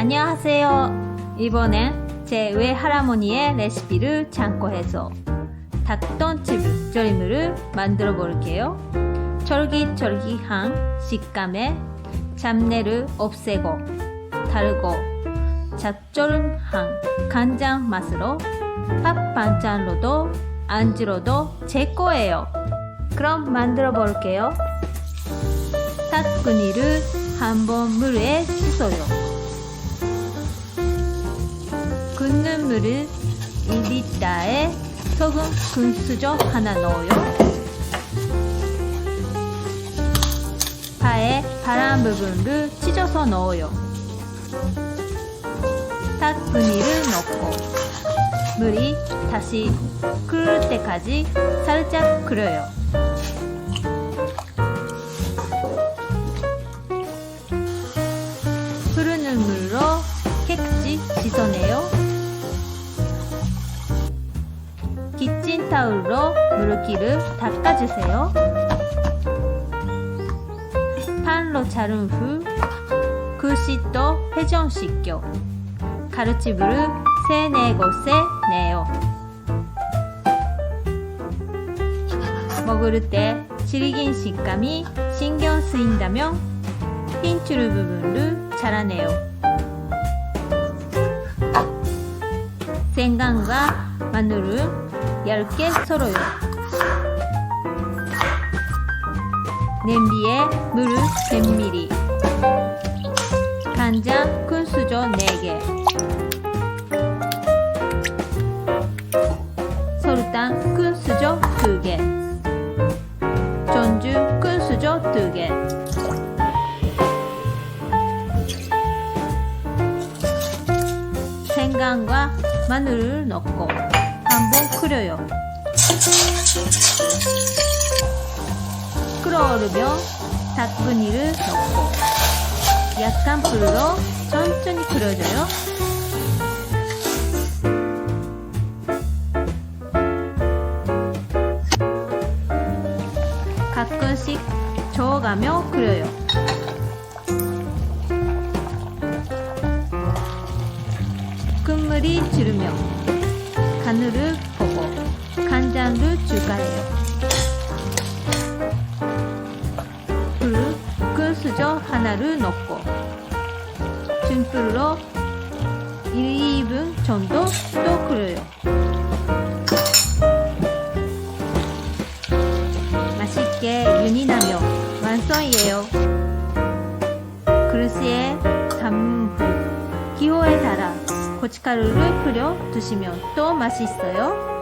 안녕하세요. 이번엔 제 외할아버니의 레시피를 참고해서 닭똥집 조림을 만들어 볼게요. 쫄깃쫄깃한 식감에 잡내를 없애고 달고 짭조름한 간장 맛으로 밥 반찬로도 안주로도 최고예요. 그럼 만들어 볼게요. 닭근이를 한번 물에 씻어요. 끓는 물을 1리터에 소금 군수저 하나 넣어요. 파에 파란 부분을 찢어서 넣어요. 닭분이를 넣고 물이 다시 끓을 때까지 살짝 끓여요. 흐르는 물로 깨끗이 씻어내요. 타올로 물기를 닦아주세요. 판로 자른 후 글씨도 회전시켜 가루집을 세네 곳에 내요. 먹을 때 질긴 식감이 신경 쓰인다면 흰줄 부분을 잘라내요. 생강과 마늘을 얇게 썰어요. 냄비에 물을 100ml, 간장 큰 수저 4개, 설탕 큰 수저 2개, 전주 큰 수저 2개, 생강과 마늘을 넣고 한번 끓여요. 끓어오르면 닭분이를 넣고 약한 불로 천천히 끓여줘요. 가끔씩 저어가며 끓여요. 끝물이 주르며 간을 보고 간장을 추가해요. 큰 수저 하나를 넣고 중불로 1, 2분 정도 또 끓여요. 맛있게 윤이 나며 완성이에요. 그릇에 후 기호에 따라 고춧가루를 뿌려 드시면 또 맛있어요.